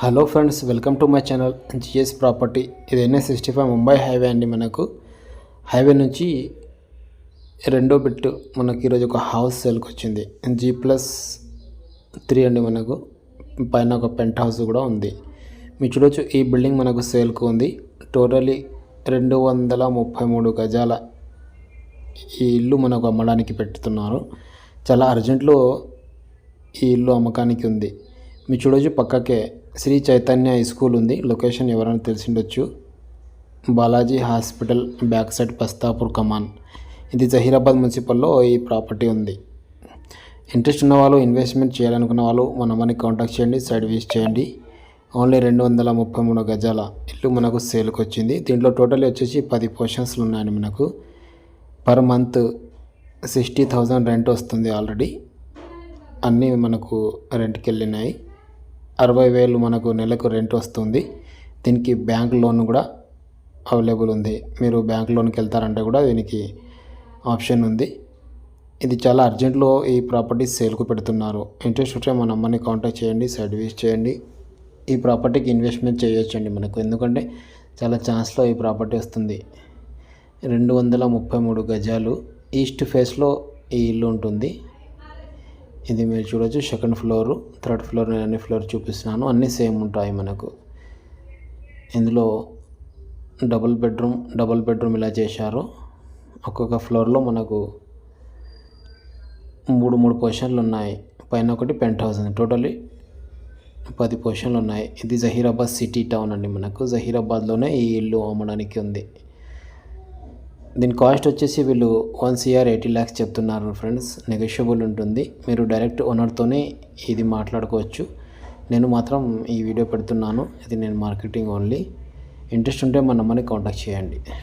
Hello friends welcome to my channel GS property. ఇది NS sixty five Mumbai highway అండి మనకు. Highway నుంచి రెండో బిట్ మనకి ఈరోజు ఒక హౌస్ సేల్కి వచ్చింది. జీ ప్లస్ త్రీ అండి మనకు. పైన ఒక పెంట్ హౌస్ కూడా ఉంది. మీరు చూడొచ్చు ఈ బిల్డింగ్ మనకు సేల్కు ఉంది. టోటలీ రెండు వందల ముప్పై మూడు గజాల ఈ ఇల్లు మనకు అమ్మడానికి పెట్టుతున్నారు చాలా అర్జెంట్లో ఈ ఇల్లు అమ్మకానికి ఉంది. మీరు చూడొచ్చు పక్కకే శ్రీ చైతన్య హై స్కూల్ ఉంది. లొకేషన్ ఎవరైనా తెలిసిండొచ్చు. Balaji hospital back side Pastapur Kaman. ఇది జహీరాబాద్ మున్సిపల్లో ఈ ప్రాపర్టీ ఉంది. ఇంట్రెస్ట్ ఉన్న వాళ్ళు ఇన్వెస్ట్మెంట్ చేయాలనుకున్న వాళ్ళు మన మనీ కాంటాక్ట్ చేయండి సైడ్ చేయండి. ఓన్లీ రెండు వందల ముప్పై మూడు గజాల ఇల్లు మనకు సేల్కి వచ్చింది దీంట్లో టోటల్ వచ్చేసి పది పోర్షన్స్లు ఉన్నాయండి మనకు. Per month sixty thousand rent వస్తుంది ఆల్రెడీ. అన్నీ మనకు రెంట్కి వెళ్ళినాయి అరవై వేలు మనకు నెలకు రెంట్ వస్తుంది. దీనికి బ్యాంక్ లోన్ కూడా అవైలబుల్ ఉంది. మీరు బ్యాంక్ లోన్కి వెళ్తారంటే కూడా దీనికి ఆప్షన్ ఉంది. ఇది చాలా అర్జెంట్లో ఈ ప్రాపర్టీ సేల్కు పెడుతున్నారు. ఇంట్రెస్ట్ ఉంటే మన నెంబర్ని కాంటాక్ట్ చేయండి సర్వీస్ చేయండి. ఈ ప్రాపర్టీకి ఇన్వెస్ట్మెంట్ చేయొచ్చండి మనకు. ఎందుకంటే చాలా ఛాన్స్లో ఈ ప్రాపర్టీ వస్తుంది. రెండు వందల ముప్పై మూడు గజాలు ఈస్ట్ ఫేస్లో ఈ ఇల్లు ఉంటుంది. ఇది మీరు చూడొచ్చు. సెకండ్ ఫ్లోర్ థర్డ్ ఫ్లోర్ నేను అన్ని ఫ్లోర్ చూపిస్తున్నాను. అన్నీ సేమ్ ఉంటాయి మనకు. ఇందులో డబుల్ బెడ్రూమ్ డబుల్ బెడ్రూమ్ ఇలా చేశారు. ఒక్కొక్క ఫ్లోర్లో మనకు మూడు మూడు పొజిషన్లు ఉన్నాయి. పైన ఒకటి పెంట్ హౌస్ ఉంది టోటలీ పది పొజిషన్లు ఉన్నాయి. ఇది జహీరాబాద్ సిటీ టౌన్ అండి మనకు. జహీరాబాద్లోనే ఈ ఇల్లు అమ్మడానికి ఉంది. దీని కాస్ట్ వచ్చేసి వీళ్ళు వన్ సిఆర్ ఎయిటీ ల్యాక్స్ చెప్తున్నారు ఫ్రెండ్స్. నెగోషియబుల్ ఉంటుంది. మీరు డైరెక్ట్ ఓనర్తోనే ఇది మాట్లాడుకోవచ్చు. నేను మాత్రం ఈ వీడియో పెడుతున్నాను. ఇది నేను మార్కెటింగ్ ఓన్లీ. ఇంట్రెస్ట్ ఉంటే మా నెంబర్ని కాంటాక్ట్ చేయండి.